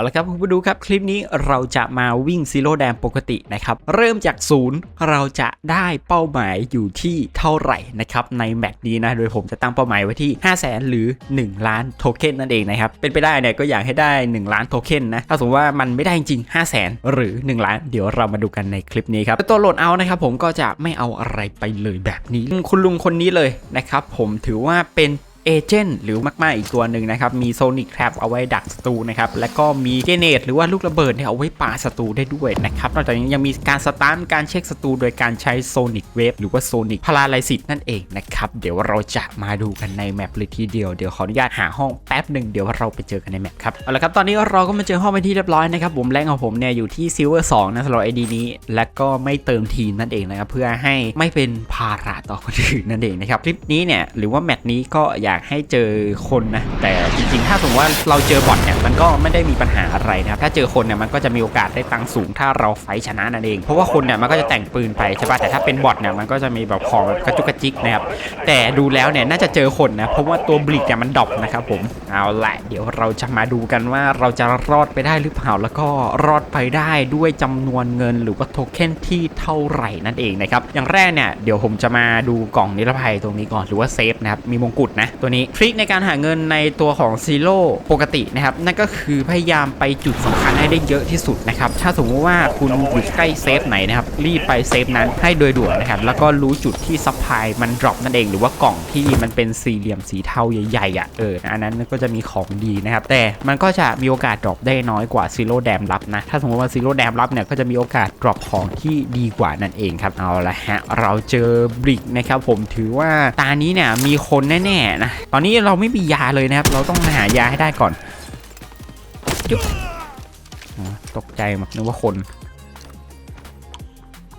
เอาละครับคุณผู้ดูครับคลิปนี้เราจะมาวิ่งซีโร่แดมปกตินะครับ เริ่มจากศูนย์เราจะได้เป้าหมายอยู่ที่เท่าไหร่นะครับในแมตช์นี้นะโดยผมจะตั้งเป้าหมายไว้ที่ 5 0 0แสนหรือ 1 ล้านโทเค็นนั่นเองนะครับเป็นไปได้เนี่ยก็อยากให้ได้ 1 ล้านโทเค็นนะถ้าสมมติว่ามันไม่ได้จริง 5 0 0แสนหรือ 1 ล้านเดี๋ยวเรามาดูกันในคลิปนี้ครับตัวโหลดเอานะครับผมก็จะไม่เอาอะไรไปเลยแบบนี้ คุณลุงคนนี้เลยนะครับผมถือว่าเป็น เอเจนต์หรือมากๆอีกตัวหนึ่งนะครับ มีโซนิ c แ r รปเอาไว้ดักศัตรูนะครับ แล้วก็มีเกเนตหรือว่าลูกระเบิดเนี่ยเอาไว้ปาศัตรูได้ด้วยนะครับนอกจากนี้ยังมีการสตาร์ทการเช็คศัตรูโดยการใช้โซนิ c เวฟหรือว่าโซนิ c พาราไลซิสนั่นเองนะครับ เดี๋ยวเราจะมาดูกันในแมปเลยทีเดียว เดี๋ยวขออนุญาตหาห้องแป๊บหนึ่งเดี๋ยวเราไปเจอกันในแมปครับ เอาละครับ ตอนนี้เราก็มาเจอห้องเป็นที่เรียบร้อยนะครับผมแรงของผมเนี่ยอยู่ที่ซิลเวอร์สองนะสำหรับไอดีนี้ และก็ไม่เติมทีมนั่นเองนะครับเพื่อให้ไม่เป็นภาระต่อคนอื่นนั่นเองนะครับคลิปนี้เนี่ยหรือว่าแมตช์นี้ก็อยาากให้เจอคนนะ แต่จริงๆ ถ้าสมมติว่าเราเจอบอทเนี่ยมันก็ไม่ได้มีปัญหาอะไรนะครับถ้าเจอคนเนี่ยมันก็จะมีโอกาสได้ตังสูงถ้าเราไฟชนะนั่นเอง เพราะว่าคนเนี่ยมันก็จะแต่งปืนไปใช่ป่ะแต่ถ้าเป็นบอทเนี่ยมันก็จะมีแบบของแบบกระจุกกระจิกนะครับแต่ดูแล้วเนี่ยน่าจะเจอคนนะเพราะว่าตัวบลิกเนี่ยมันดอปนะครับผมเอาละเดี๋ยวเราจะมาดูกันว่าเราจะรอดไปได้หรือเปล่าแล้วก็รอดไปได้ด้วยจำนวนเงินหรือว่าโทเค็นที่เท่าไหร่นั่นเองนะครับอย่างแรกเนี่ยเดี๋ยวผมจะมาดูกล่องนิรภัยตรงนี้ก่อนหรือว่าเซฟนะครับมีมงกุฎนะตัวนี้ทริคในการหาเงินในตัวของซีโร่ปกตินะครับ นั่นก็คือพยายามไปจุดสำคัญให้ได้เยอะที่สุดนะครับ ถ้าสมมติว่าคุณอยู่ใกล้เซฟไหนนะครับ รีบไปเซฟนั้นให้โดยด่วนนะครับ แล้วก็รู้จุดที่ซัพพลายมันดรอปนั่นเอง หรือว่ากล่องที่มันเป็นสี่เหลี่ยมสีเทาใหญ่ๆอะเอออันนั้นก็จะมีของดีนะครับ แต่มันก็จะมีโอกาสดรอปได้น้อยกว่าซีโร่แดมรับนะ ถ้าสมมติว่าซีโร่แดมรับเนี่ยก็จะมีโอกาสดรอปของที่ดีกว่านั่นเองครับเอาละฮะเราเจอบริกนะครับผมถือว่าตานี้เนี่ยมีคนแน่ๆนะตอนนี้เราไม่มียาเลยนะครับ เราต้องหายาให้ได้ก่อนจุ๊บตกใจมากนึกว่าคน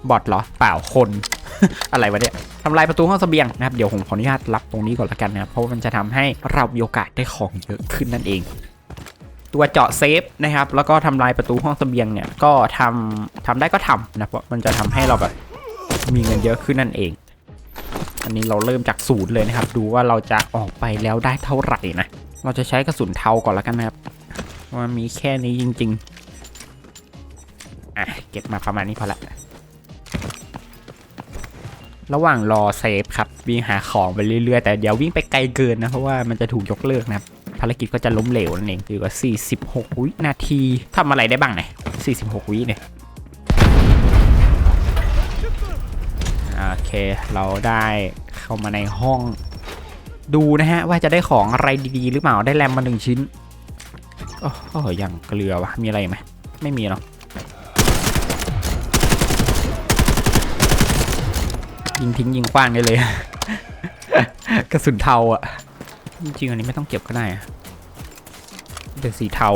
บอทเหรอ เปล่าคน อะไรวะเนี่ยทำลายประตูห้องเสบียงนะครับ เดี๋ยวผมขออนุญาตรับตรงนี้ก่อนละกันนะครับ เพราะว่ามันจะทำให้เรามีโอกาสได้ของเยอะขึ้นนั่นเอง ตัวเจาะเซฟนะครับ แล้วก็ทำลายประตูห้องเสบียงเนี่ย ก็ทำทำได้ก็ทำนะเพราะมันจะทำให้เราแบบมีเงินเยอะขึ้นนั่นเอง นนี้เราเริ่มจากศูนย์เลยนะครับ ดูว่าเราจะออกไปแล้วได้เท่าไหร่นะ เราจะใช้กระสุนเทาก่อนแล้วกันนะครับว่ามีแค่นี้จริง ๆ อะ เก็บมาประมาณนี้พอละ ระหว่างรอเซฟครับ วิ่งหาของไปเรื่อยๆ แต่เดี๋ยววิ่งไปไกลเกินนะ เพราะว่ามันจะถูกยกเลิกนะครับ ภารกิจก็จะล้มเหลวนั่นเองอยู่กับ46 วินาทีทำอะไรได้บ้างเนี่ย46 วิเนี่ย โอเค เราได้เข้ามาในห้อง ดูนะฮะ ว่าจะได้ของอะไรดีๆ หรือเปล่าได้แรมมาหนึ่งชิ้นโอ้โหยังเกลือวะมีอะไรไหมไม่มีหรอกยิงทิ้งยิงกว้างได้เลย กระสุนเทาอะ จริงๆอันนี้ไม่ต้องเก็บก็ได้เป็นสีเทา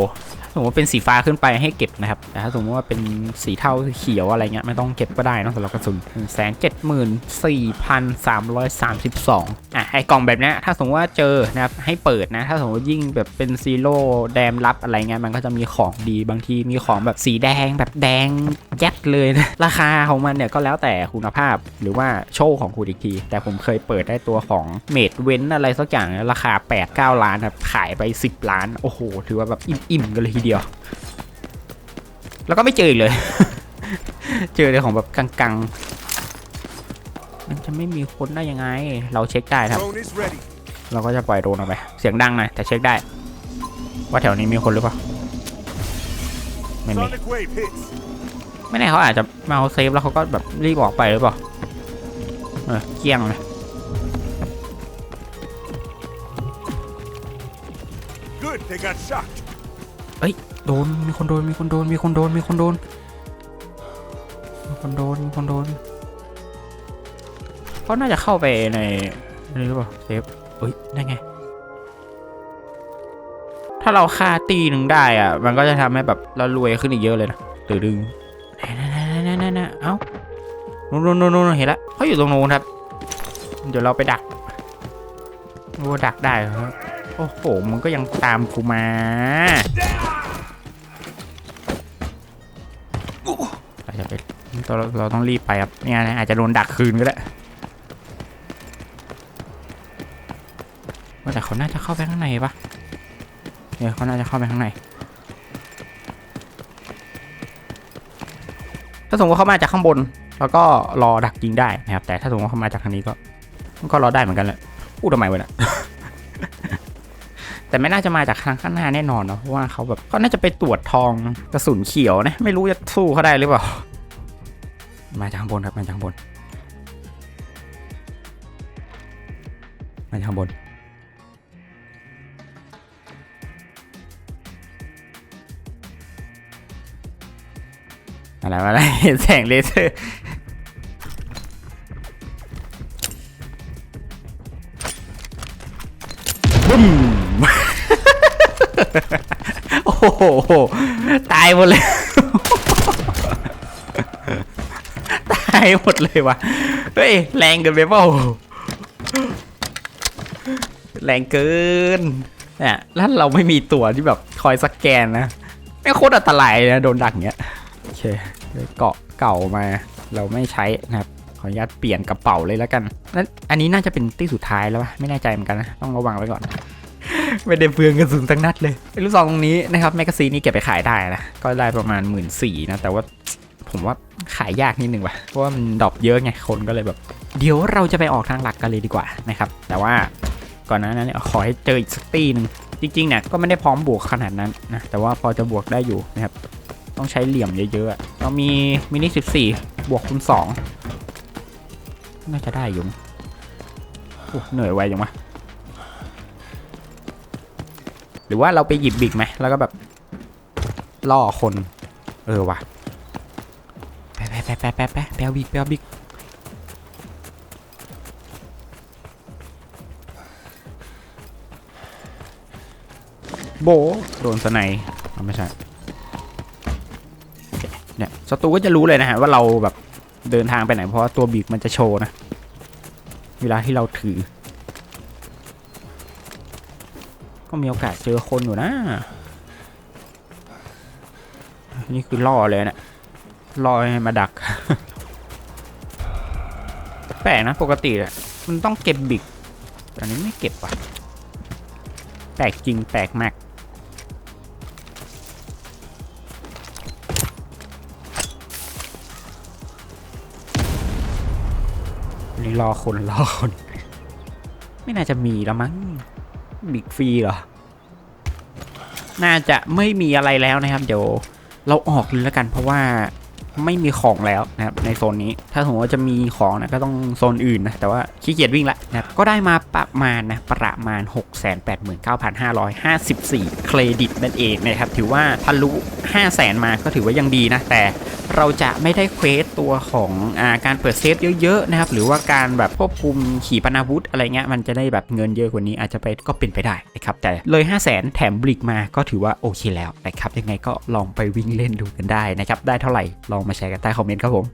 สมมติว่าเป็นสีฟ้าขึ้นไปให้เก็บนะครับ แต่ถ้าสมมติว่าเป็นสีเทาเขียวอะไรเงี้ยไม่ต้องเก็บก็ได้นะสำหรับกระสุนแสนเจ็ดหมื่นสี่พันสามร้อยสามสิบสองอะไอกล่องแบบนี้ถ้าสมมติว่าเจอนะครับให้เปิดนะ ถ้าสมมติยิ่งแบบเป็นซีโร่แดมรับอะไรเงี้ยมันก็จะมีของดีบางทีมีของแบบสีแดงแบบแดงแจ๊ดเลยนะราคาของมันเนี่ยก็แล้วแต่คุณภาพหรือว่าโชว์ของคุณอีกที แต่ผมเคยเปิดได้ตัวของเมดเว้นอะไรสักอย่างนะราคา8 9ล้านครับขายไป 10 ล้าน โอ้โห ถือว่าแบบอิ่มๆกันเลยทีเดียว แล้วก็ไม่เจออีกเลย เจอเลยของแบบกังๆ มันจะไม่มีคนได้ยังไง เราเช็คได้ครับ Drone is ready. เราก็จะปล่อยโดรนออกไป เสียงดังหน่อยแต่เช็คได้ ว่าแถวนี้มีคนหรือเปล่า ไม่มี Sonic wave hits. ไม่แน่เขาอาจจะมาเอาเซฟแล้วเขาก็แบบรีบออกไปหรือเปล่า เออเกลี้ยงเลย Good, they got shocked. โดนมีคนโดนมีคนโดนมีคนโดนมีคนโดนมีคนโดนมีคนโดนเขาน่าจะเข้าไปในนี่หรือเปล่าเซฟเอ้ยได้ไง ถ้าเราฆ่าตีหนึ่งได้อะ มันก็จะทำให้แบบเรารวยขึ้นอีกเยอะเลยนะตื่นดึงนั่นนั่นนั่นนนเอ้านู่นนู่นนู่นนู่นเห็นละเขาอยู่ตรงโน้นครับ เดี๋ยวเราไปดักโอ้ดักได้เหรอ โอ้โห มันก็ยังตามกูมาอาจจะไปเราเราต้องรีบไปครับเนี่ยนะอาจจะโดนดักคืนก็ได้แต่เขาน่าจะเข้าไปข้างในปะเดี๋ยวเขาน่าจะเข้าไปข้างใน ถ้าสมมติเขามาจากข้างบน แล้วก็รอดักยิงได้นะครับ แต่ถ้าสมมติเขามาจากทางนี้ก็ ก็รอได้เหมือนกันแหละพูดทำไมวะเนี่ย แต่ไม่น่าจะมาจากทางข้างหน้าแน่นอนเนาะเพราะว่าเขาแบบเขาน่าจะไปตรวจทองกระสุนเขียวนะไม่รู้จะสู้เขาได้หรือเปล่า มาจากข้างบนครับมาจากข้างบน มาจากข้างบนอะไรอะไรเห็นแสงเลเซอร์ โอ้โห ตายหมดเลย ตายหมดเลยว่ะเฮ้ย แรงเกินไปเปล่าแรงเกินเนี่ยแล้วเราไม่มีตัวที่แบบคอยสแกนนะไม่โคตรอันตรายนะโดนดักเงี้ยโอเคเกาะเก่ามาเราไม่ใช้นะครับขออนุญาตเปลี่ยนกระเป๋าเลยแล้วกันนั้นอันนี้น่าจะเป็นที่สุดท้ายแล้วปะไม่แน่ใจเหมือนกันนะต้องระวังไว้ก่อน ไม่ได้เปลืองกระสุนตั้งนัดเลยไอ้ลูกซองตรงนี้นะครับแมกกาซีนนี่เก็บไปขายได้นะ ก็ได้ประมาณหมื่นสี่นะ แต่ว่าผมว่าขายยากนิดนึงว่ะ เพราะว่ามันดรอปเยอะไง คนก็เลยแบบ เดี๋ยวเราจะไปออกทางหลักกันเลยดีกว่านะครับ แต่ว่าก่อนหน้านั้นเนี่ยขอให้เจออีกสักตีหนึ่งจริงๆเนี่ยก็ไม่ได้พร้อมบวกขนาดนั้นนะ แต่ว่าพอจะบวกได้อยู่นะครับ ต้องใช้เหลี่ยมเยอะๆเรามีมินิ14 บวกคูณ2น่าจะได้อยู่เหนื่อยไวจังวะ หรือว่าเราไปหยิบบิกไหมแล้วก็แบบล่อคน เออว่ะไปไปไปไปไปไปไปเอาบิกไปเอาบิกโบโดนสไนเอาไม่ใช่เนี่ยศัตรูก็จะรู้เลยนะฮะว่าเราแบบเดินทางไปไหนเพราะตัวบิกมันจะโชว์นะ เวลาที่เราถือ ก็มีโอกาสเจอคนอยู่นะ นี่คือล่อเลยเนะี่ยล่อให้มาดัก แปลกนะ ปกติอะมันต้องเก็บบิกแต่อันนี้ไม่เก็บว่ะ แปลกจริงแปลกมากนี่รอคนรอคน ไม่น่าจะมีแล้วมั้ง บิ๊กฟรีเหรอ น่าจะไม่มีอะไรแล้วนะครับ เดี๋ยวเราออกเลยแล้วกันเพราะว่า ไม่มีของแล้วนะครับในโซนนี้ ถ้าสมมติว่าจะมีของนะก็ต้องโซนอื่นนะ แต่ว่าขี้เกียจวิ่งละนะครับก็ได้มาประมาณนะประมาณ 689,554 เครดิตนั่นเองนะครับ ถือว่าทะลุ 500,000 มาก็ถือว่ายังดีนะ แต่เราจะไม่ได้เควสตัวของอาการเปิดเซฟเยอะๆนะครับ หรือว่าการแบบควบคุมขี่ปนาวุธอะไรเงี้ยมันจะได้แบบเงินเยอะกว่านี้อาจจะไปก็เป็นไปได้นะครับแต่เลย 5 0 0 0 0 0แถมบลิกมาก็ถือว่าโอเคแล้วนะครับยังไงก็ลองไปวิ่งเล่นดูกันได้นะครับได้เท่าไหร่ลองมาแชร์กันใต้คอมเมนต์ครับผม